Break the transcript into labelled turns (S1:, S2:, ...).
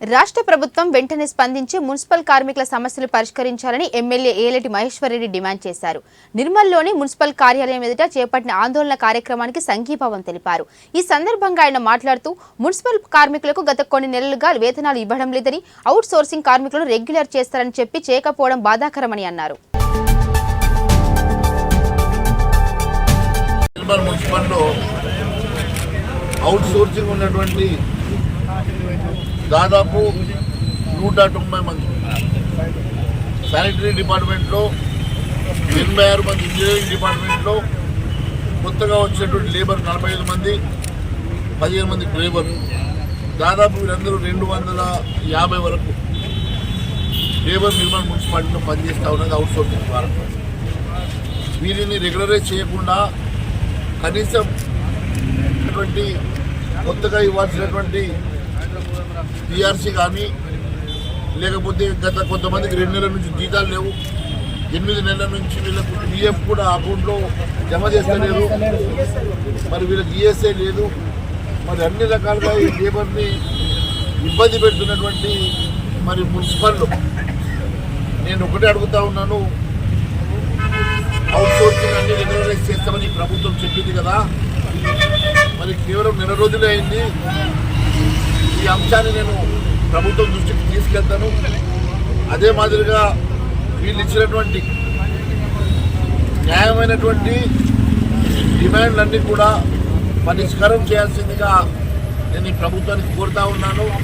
S1: రాష్ట్ర ప్రభుత్వం వెంటనే స్పందించి మున్సిపల్ కార్మికుల సమస్యలు పరిష్కరించాలని ఎమ్మెల్యే ఏలటి మహేశ్వరరెడ్డి డిమాండ్ చేశారు. నిర్మల్లోని మున్సిపల్ కార్యాలయం ఎదుట చేపట్టిన ఆందోళన కార్యక్రమానికి సంఘీభావం తెలిపారు. ఈ సందర్భంగా ఆయన మాట్లాడుతూ మున్సిపల్ కార్మికులకు గత కొన్ని నెలలుగా వేతనాలు ఇవ్వడం లేదని అవుట్ సోర్సింగ్ కార్మికులను రెగ్యులర్ చేస్తారని చెప్పి చేయకపోవడం బాధాకరమని అన్నారు.
S2: మున్సిపల్లో అవుట్ సోర్సింగ్ ఉన్నటువంటి దాదాపు నూట తొంభై మంది. శానిటరీ డిపార్ట్మెంట్లో ఎనభై ఆరు మంది ఇంజనీరింగ్ డిపార్ట్మెంట్లో కొత్తగా వచ్చినటువంటి లేబర్ నలభై ఐదు మంది పదిహేను మంది డ్రైవర్ దాదాపు వీరందరూ రెండు వందల యాభై వరకు లేబర్ నిర్మాణ మున్సిపాలిటీలో పనిచేస్తూ ఉన్నది అవుట్ సోర్సింగ్ ద్వారా. వీరిని రెగ్యులరైజ్ చేయకుండా కనీసం అటువంటి కొత్తగా ఇవ్వాల్సినటువంటి టీఆర్సీ కానీ లేకపోతే గత కొంతమందికి రెండు నెలల నుంచి జీతాలు లేవు. ఎనిమిది నెలల నుంచి వీళ్ళకు పిఎఫ్ కూడా అకౌంట్లో జమ చేస్తలేరు. మరి వీళ్ళకి ఈఎస్ఐ లేదు. మరి అన్ని రకాలుగా ఈ లేబర్ని ఇబ్బంది పెడుతున్నటువంటి మరి మున్సిపల్ నేను ఒకటే అడుగుతా ఉన్నాను. అవుట్ సోర్సింగ్ అన్ని రెగ్యులరైజ్ చేస్తామని ప్రభుత్వం చెప్పింది కదా. మరి కేవలం నెల రోజులే అయింది. అంశాన్ని నేను ప్రభుత్వం దృష్టికి తీసుకెళ్తాను. అదే మాదిరిగా వీళ్ళు ఇచ్చినటువంటి న్యాయమైనటువంటి డిమాండ్లన్నీ కూడా పరిష్కారం చేయాల్సిందిగా నేను ఈ ప్రభుత్వానికి కోరుతా ఉన్నాను.